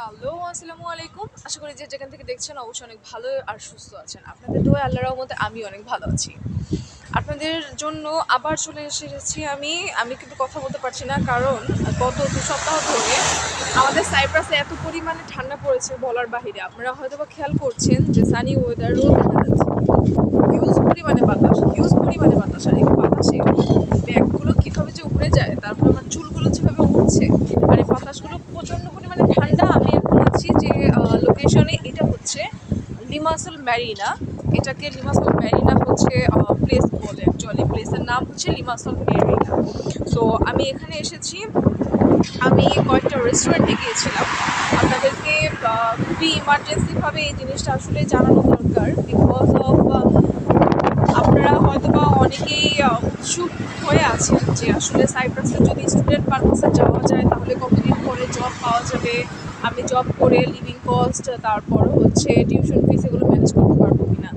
Hello, আসসালামু আলাইকুম। আশা করি যে যেখান থেকে দেখছেন অবশ্যই অনেক ভালো আর সুস্থ আছেন। আপনাদের দোয়া আল্লাহ রহমতে আমি অনেক ভালো আছি। আপনাদের জন্য আবার চলে এসেছি আমি। আমি কিন্তু কথা বলতে পারছি না, কারণ গত দু সপ্তাহ ধরে আমাদের সাইপ্রাসে এত পরিমাণে ঠান্ডা পড়েছে বলার বাহিরে। আপনারা হয়তো বা খেয়াল করছেন যে সানি ওয়েদার রোদ দেখা যাচ্ছে। হিউজ পরিমাণে বাতাস হিউজ পরিমাণে বাতাস আর এই ব্যাগগুলো কীভাবে যে উড়ে যায়, তারপর আমার চুলগুলো যেভাবে উঠছে মানে বাতাসগুলো প্রচণ্ড পরিমাণে ঠান্ডা, আমি আছি যে লোকেশনে এটা হচ্ছে লিমাসল ম্যারিনা এটাকে লিমাসল ম্যারিনা হচ্ছে প্লেস বলে অ্যাকচুয়ালি প্লেসের নাম হচ্ছে লিমাসল ম্যারিনা সো আমি এখানে এসেছি, আমি কয়েকটা রেস্টুরেন্টে গিয়েছিলাম। আপনাদেরকে খুবই ইমার্জেন্সিভাবে এই জিনিসটা আসলে জানানো দরকার বিকজ অফ অনেকেই উৎসুক হয়ে আছেন যে আসলে সাইপ্রাসে যদি স্টুডেন্ট পারপাসে যাওয়া যায়, তাহলে কতদিন পরে জব পাওয়া যাবে? আমি জব করে লিভিং কস্ট তারপর হচ্ছে টিউশন ফিস এগুলো ম্যানেজ করতে পারব কিনা?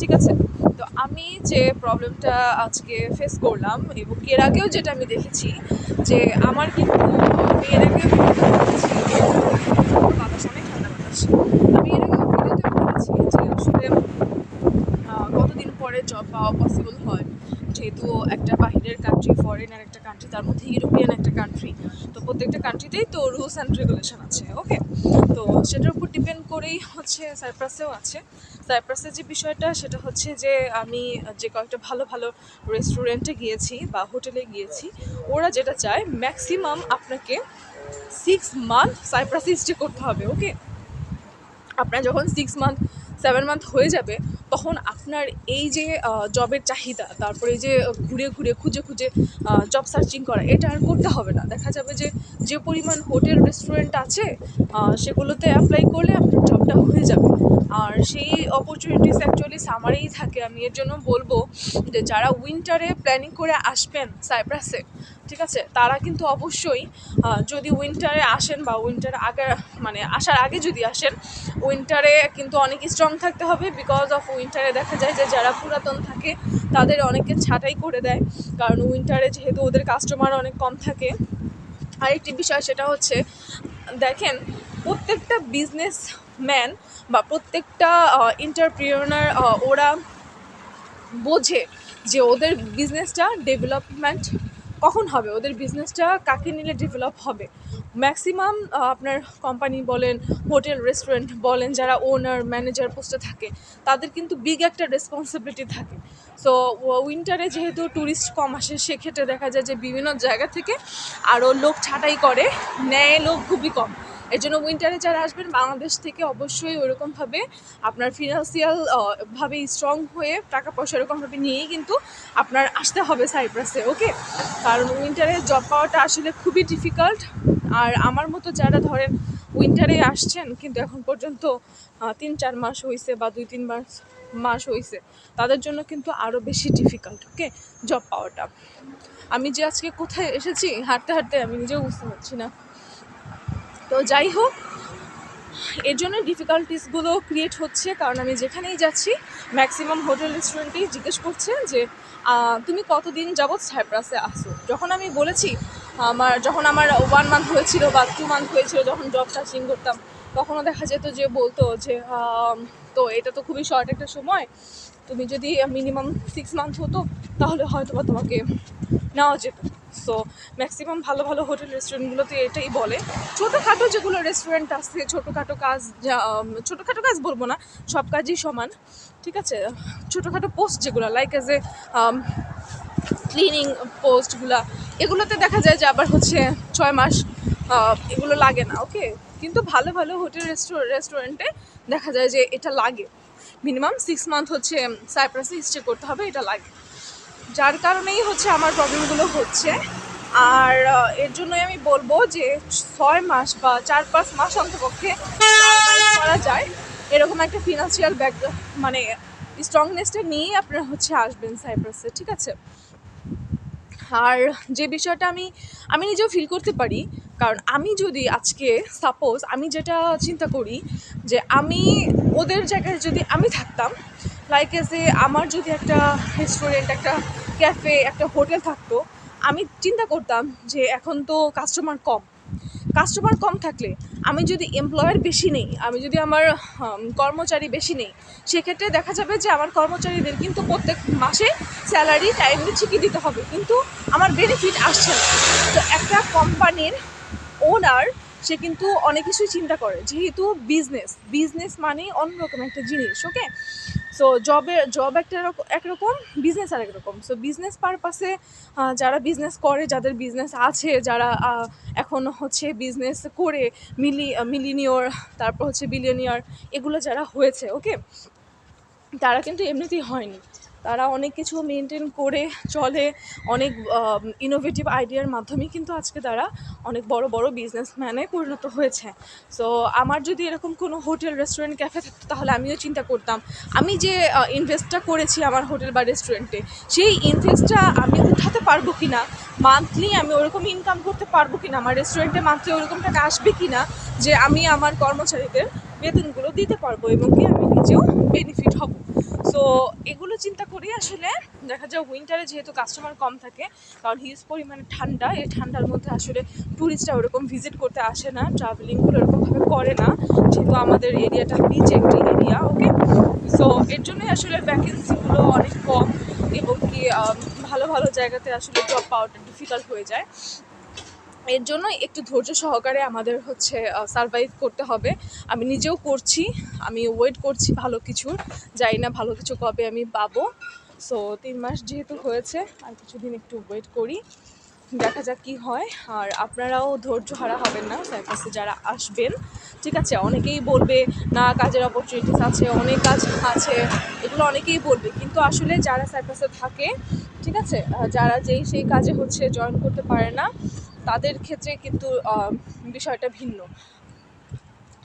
ঠিক আছে? তো আমি যে প্রবলেমটা আজকে ফেস করলাম এবং এর আগেও যেটা আমি দেখেছি, যে আমার কিন্তু এর আগে বাতাস অনেক ঠান্ডা বাতাস আমি এর আগে ভিডিওতে বলেছি যে আসলে আহ, কতদিন পরে জব পাওয়া পসিবল হয় যেহেতু একটা বাহিরের কান্ট্রি ফরেনার একটা কান্ট্রি তার মধ্যে ইউরোপিয়ান একটা কান্ট্রি তো প্রত্যেকটা কান্ট্রিতেই তো রুলস অ্যান্ড রেগুলেশন আছে ওকে তো সেটার উপর ডিপেন্ড করেই হচ্ছে সাইপ্রাসেও আছে। সাইপ্রাসের যে বিষয়টা, সেটা হচ্ছে যে আমি যে কয়েকটা ভালো ভালো রেস্টুরেন্টে গিয়েছি বা হোটেলে গিয়েছি, ওরা যেটা চায় ম্যাক্সিমাম আপনাকে সিক্স মান্থ সাইপ্রাসে স্টে করতে হবে ওকে আপনার যখন সিক্স মান্থ সেভেন মান্থ হয়ে যাবে তখন আপনার এই যে জবের চাহিদা, তারপরে যে ঘুরে ঘুরে, খুঁজে খুঁজে জব সার্চিং করা, এটা আর করতে হবে না। দেখা যাবে যে যে পরিমাণ হোটেল রেস্টুরেন্ট আছে সেগুলোতে অ্যাপ্লাই করলে আপনার জবটা হয়ে যাবে। আর সেই অপরচুনিটিস অ্যাকচুয়ালি সামারেই থাকে। আমি এর জন্য বলব যে, যারা উইন্টারে প্ল্যানিং করে আসবেন সাইপ্রাসে ঠিক আছে? তারা কিন্তু অবশ্যই যদি উইন্টারে আসেন বা উইন্টার আগে মানে আসার আগে যদি আসেন উইন্টারে কিন্তু অনেক স্ট্রং থাকতে হবে বিকজ অফ উইন্টারে দেখা যায় যে যারা পুরাতন থাকে, তাদের অনেকে ছাঁটাই করে দেয়। কারণ উইন্টারে যেহেতু ওদের কাস্টমার অনেক কম থাকে। আরেকটি বিষয় সেটা হচ্ছে, দেখেন, প্রত্যেকটা বিজনেস ম্যান বা প্রত্যেকটা এন্টারপ্রিনার ওরা বোঝে যে ওদের বিজনেসটা ডেভেলপমেন্ট কখন হবে? ওদের বিজনেসটা কাকে নিলে ডেভেলপ হবে? ম্যাক্সিমাম আপনার কোম্পানি বলেন হোটেল রেস্টুরেন্ট বলেন, যারা ওনার ম্যানেজার পোস্টে থাকে, তাদের কিন্তু বিগ একটা রেসপন্সিবিলিটি থাকে। সো উইন্টারে যেহেতু ট্যুরিস্ট কম আসে, সেক্ষেত্রে দেখা যায় যে বিভিন্ন জায়গা থেকে আরও লোক ছাঁটাই করে নেয় লোক খুবই কম। এর জন্য উইন্টারে যারা আসবেন, বাংলাদেশ থেকে অবশ্যই ওরকমভাবে আপনার ফিনান্সিয়াল ভাবে স্ট্রং হয়ে টাকা পয়সা এরকমভাবে নিয়েই কিন্তু আপনার আসতে হবে সাইপ্রাসে ওকে কারণ উইন্টারে জব পাওয়াটা আসলে খুবই ডিফিকাল্ট আর আমার মতো যারা ধরেন উইন্টারে আসছেন, কিন্তু এখন পর্যন্ত তিন চার মাস হয়েছে বা দুই তিন মাস মাস হয়েছে তাদের জন্য কিন্তু আরও বেশি ডিফিকাল্ট ওকে জব পাওয়াটা। আমি যে আজকে কোথায় এসেছি হাঁটতে হাঁটতে আমি নিজেও বুঝতে পারছি না। তো যাই হোক, এর জন্য ডিফিকাল্টিসগুলো ক্রিয়েট হচ্ছে, কারণ আমি যেখানেই যাচ্ছি ম্যাক্সিমাম হোটেল রেস্টুরেন্টেই জিজ্ঞেস করছে যে তুমি কতদিন যাবৎ সাইপ্রাসে আসো যখন আমি বলেছি, আমার, যখন আমার ওয়ান মান্থ হয়েছিল বা টু মান্থ হয়েছিল যখন জব সার্চিং করতাম, তখনও দেখা যেত যে বলতো যে তো এটা তো খুবই শর্ট একটা সময়, তুমি যদি মিনিমাম সিক্স মান্থ হতো, তাহলে হয়তো বা তোমাকে নেওয়া যেত। সো ম্যাক্সিমাম ভালো ভালো হোটেল রেস্টুরেন্টগুলোতে এটাই বলে। ছোটোখাটো যেগুলো রেস্টুরেন্ট আছে, ছোটোখাটো কাজ ছোটোখাটো কাজ বলব না, সব কাজই সমান, ঠিক আছে? ছোটোখাটো পোস্ট যেগুলো লাইক এজ এ ক্লিনিং পোস্টগুলা এগুলোতে দেখা যায় যে আবার হচ্ছে ছয় মাস এগুলো লাগে না ওকে কিন্তু ভালো ভালো হোটেল রেস্টুরেন্টে দেখা যায় যে এটা লাগে। মিনিমাম সিক্স মান্থ হচ্ছে সাইপ্রাসে স্টে করতে হবে, এটা লাগে। যার কারণেই হচ্ছে আমার প্রবলেমগুলো হচ্ছে। আর এর জন্যই আমি বলব যে ছয় মাস বা চার পাঁচ মাস অন্তপক্ষে করা যায়। এরকম একটা ফিনান্সিয়াল ব্যাক মানে স্ট্রংনেসটা নিয়েই আপনারা হচ্ছে আসবেন সাইপ্রাসে ঠিক আছে? আর যে বিষয়টা আমি আমি নিজেও ফিল করতে পারি, কারণ আমি যদি আজকে সাপোজ আমি যেটা চিন্তা করি যে আমি ওদের জায়গায় যদি আমি থাকতাম লাইক এ আমার যদি একটা রেস্টুরেন্ট একটা ক্যাফে, একটা হোটেল থাকতো। আমি চিন্তা করতাম যে এখন তো কাস্টমার কম। কাস্টমার কম থাকলে আমি যদি এমপ্লয়ার বেশি নেই, আমি যদি আমার কর্মচারী বেশি নেই, সেক্ষেত্রে দেখা যাবে যে আমার কর্মচারীদের কিন্তু প্রত্যেক মাসে স্যালারি টাইমলি ঠিকই দিতে হবে। কিন্তু আমার বেনিফিট আসছে না। তো একটা কোম্পানির ওনার সে কিন্তু অনেক কিছুই চিন্তা করে। যেহেতু বিজনেস বিজনেস মানে অন্যরকম একটা জিনিস ওকে সো জবে জব একটা রকম একরকম বিজনেস আর একরকম। সো বিজনেস পারপাসে যারা বিজনেস করে, যাদের বিজনেস আছে, যারা এখন হচ্ছে বিজনেস করে মিলি মিলিনিয়র তারপর হচ্ছে বিলিয়নিয়র এগুলো যারা হয়েছে ওকে তারা কিন্তু এমনিতেই হয়নি। তারা অনেক কিছু মেনটেন করে চলে, অনেক ইনোভেটিভ আইডিয়ার মাধ্যমে কিন্তু আজকে তারা অনেক বড় বড় বিজনেসম্যানে পরিণত হয়েছে। সো আমার যদি এরকম কোনো হোটেল রেস্টুরেন্ট ক্যাফে থাকতো তাহলে আমিও চিন্তা করতাম। আমি যে ইনভেস্টটা করেছি আমার হোটেল বা রেস্টুরেন্টে সেই ইনভেস্টটা আমি উঠাতে পারব কি না মান্থলি আমি ওরকম ইনকাম করতে পারব কি না আমার রেস্টুরেন্টে মান্থলি ওরকম টাকা আসবে কি না যে আমি আমার কর্মচারীদের বেতনগুলো দিতে পারব এবং কি আমি নিজেও বেনিফিট হব। সো এগুলো চিন্তা করি আসলে, দেখা যায় উইন্টারে যেহেতু কাস্টমার কম থাকে, কারণ হিউজ পরিমাণে ঠান্ডা, এই ঠান্ডার মধ্যে আসলে ট্যুরিস্টরা ওরকম ভিজিট করতে আসে না ট্রাভেলিংগুলো ওরকমভাবে করে না, যেহেতু আমাদের এরিয়াটা বিচ একটি এরিয়া ওকে সো এর জন্যই আসলে ভ্যাকেন্সিগুলো অনেক কম এবং কি ভালো ভালো জায়গাতে আসলে জব পাওয়াটা ডিফিকাল্ট হয়ে যায়। এর জন্য একটু ধৈর্য সহকারে আমাদের হচ্ছে সারভাইভ করতে হবে। আমি নিজেও করছি, আমি ওয়েট করছি ভালো কিছুর জানি না ভালো কিছু কবে আমি পাবো। সো তিন মাস যেহেতু হয়েছে, আর কিছুদিন একটু ওয়েট করি, দেখা যাক কী হয়। আর আপনারাও ধৈর্য হারা হবেন না, সাইপ্রাসে যারা আসবেন, ঠিক আছে? অনেকেই বলবে, না, কাজের অপরচুনিটিস আছে, অনেক কাজ আছে। এগুলো অনেকেই বলবে। কিন্তু আসলে যারা সাইপ্রাসে থাকে, ঠিক আছে? যারা যেই, সেই কাজে হচ্ছে জয়েন করতে পারে না তাদের ক্ষেত্রে কিন্তু বিষয়টা ভিন্ন।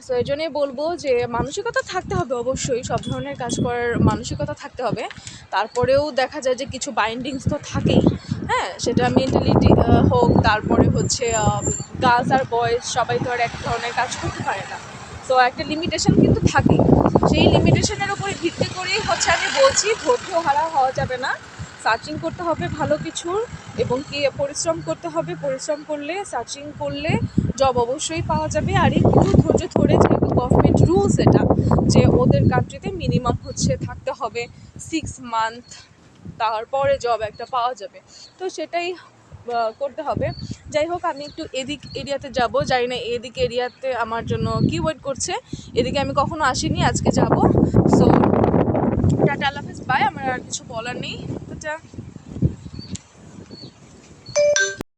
সো এই জন্যই বলব যে মানসিকতা থাকতে হবে অবশ্যই, সব ধরনের কাজ করার মানসিকতা থাকতে হবে। তারপরেও দেখা যায় যে কিছু বাইন্ডিংস তো থাকেই হ্যাঁ? সেটা মেন্টালিটি হোক, তারপরে হচ্ছে গার্লস আর বয়েজ সবাই তো আর এক ধরনের কাজ করতে পারে না। তো একটা লিমিটেশন কিন্তু থাকেই। সেই লিমিটেশনের উপরে ভিত্তি করেই হচ্ছে আমি বলছি, ধৈর্য হারা হওয়া যাবে না। সার্চিং করতে হবে ভালো কিছুর এবং কি পরিশ্রম করতে হবে, পরিশ্রম করলে সার্চিং করলে জব অবশ্যই পাওয়া যাবে। আর একটু ধৈর্য ধরে যেহেতু গভর্নমেন্ট রুলস এটা, যে ওদের কান্ট্রিতে মিনিমাম হচ্ছে থাকতে হবে সিক্স মান্থ তারপরে জব একটা পাওয়া যাবে। তো সেটাই করতে হবে। যাই হোক, আমি একটু এদিক এরিয়াতে যাব। জানি না এদিক এরিয়াতে আমার জন্য কি ওয়েট করছে। এদিকে আমি কখনো আসিনি, আজকে যাব। সো টাটা, আল্লাহ হাফেজ। বাই আমার আর কিছু বলার নেই। তো যা